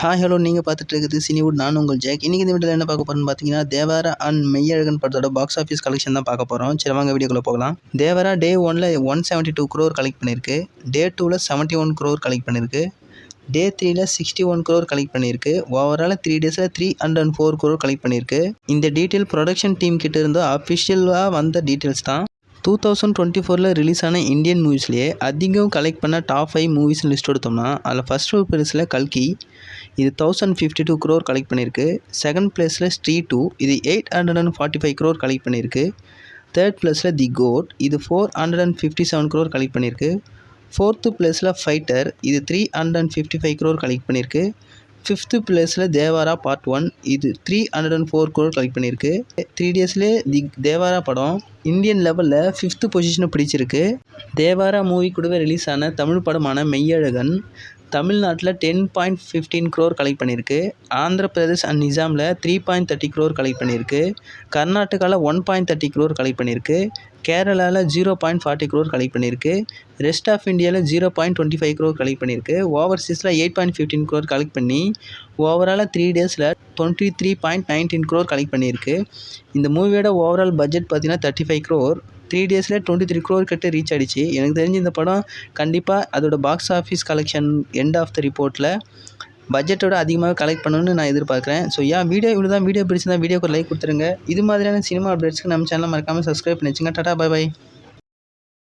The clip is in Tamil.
ஹாய் ஹலோ நீங்கள் பார்த்துட்டு இருக்குது சினிவுட் நான் உங்கள் ஜேக் இன்றைக்கி இந்த வீடியோவில் என்ன பார்க்க போகிறோம்னு பார்த்தீங்கன்னா தேவாரா அண்ட் மெய்யழகன் படத்தோட பாக்ஸ் ஆஃபீஸ் கலெக்ஷன் தான் பார்க்க போகிறோம் சரி வாங்க வீடியோக்குள்ளே போகலாம். தேவாரா டே ஒனில் one seventy two crore collect பண்ணியிருக்கு. டே டூவில் செவன்ட்டி ஒன் க்ரோர் கலெக்ட் பண்ணியிருக்கு. டே த்ரீல சிக்ஸ்டி ஒன் க்ரோர் கலெக்ட் பண்ணியிருக்கு. ஓவரால் த்ரீ டேஸில் three hundred and four crore collect பண்ணியிருக்கு. இந்த டீட்டெயில் ப்ரொடக்ஷன் டீம் கிட்ட இருந்தால் அஃபிஷியலாக வந்த டீட்டெயில்ஸ் தான். டூ தௌசண்ட் டுவெண்ட்டி ஃபோரில் ரிலீஸ் ஆன இந்தியன் மூவிஸ்லேயே அதிகம் கலெக்ட் பண்ண டாப் ஃபைவ் மூவிஸ் லிஸ்ட் எடுத்தோம்னா அதில் ஃபஸ்ட் பிளேஸில் கல்கி இது thousand fifty two crore collect பண்ணியிருக்கு செகண்ட் பிளேஸில் ஸ்ட்ரீ டூ இது eight hundred and forty five crore collect பண்ணியிருக்கு தேர்ட் பிளேஸில் தி கோட் இது four hundred and fifty seven crore collect பண்ணியிருக்கு ஃபோர்த்து பிளேஸில் ஃபைட்டர் இது three hundred and fifty five crore collect பண்ணியிருக்கு ஃபிஃப்த்து பிளேஸில் தேவாரா பார்ட் ஒன் இது three hundred and four crore collect பண்ணியிருக்கு. த்ரீ டேஸ்லேயே தி தேவாரா படம் இந்தியன் லெவலில் ஃபிஃப்த்து பொசிஷனை பிடிச்சிருக்கு. தேவாரா மூவி கூடவே ரிலீஸ் ஆன தமிழ் படமான மெய்யழகன் தமிழ்நாட்டில் ten point fifteen crore collect பண்ணியிருக்கு. Andhra Pradesh and நிஜாமில் three point thirty crore collect பண்ணியிருக்கு. கர்நாடகாவில் one point thirty crore collect பண்ணியிருக்கு. கேரளாவில் zero point forty crore collect பண்ணியிருக்கு. ரெஸ்ட் ஆஃப் இந்தியாவில் zero point twenty five crore collect பண்ணியிருக்கு ஓவர்சீஸில் eight point fifteen crore collect பண்ணி ஓவராலாக த்ரீ டேஸில் twenty three point nineteen crore collect பண்ணியிருக்கு. இந்த மூவியோட ஓவரால் பட்ஜெட் பார்த்தீங்கன்னா தேர்ட்டி ஃபைவ் க்ரோர் த்ரீ டேஸில் டுவெண்ட்டி த்ரீ க்ரோர் கிட்ட ரீச் ஆகிடுச்சு எனக்கு தெரிஞ்சு இந்த படம் கண்டிப்பாக அதோடய box office collection end of the ரிப்போர்ட்டில் பட்ஜெட்டோட அதிகமாக கலெக்ட் பண்ணணும்னு நான் எதிர்பார்க்குறேன். ஸோ ஏன் வீடியோ இவ்வளோ தான் வீடியோ பிடிச்சிருந்தா வீடியோக்கு ஒரு லைக் கொடுத்துருங்க. இது மாதிரியான சினிமா அப்டேட்ஸ்க்கு நம்ம சேனலை மறக்காமல் சப்ஸ்கிரைப் பண்ணி வச்சுங்க டாடா பை பை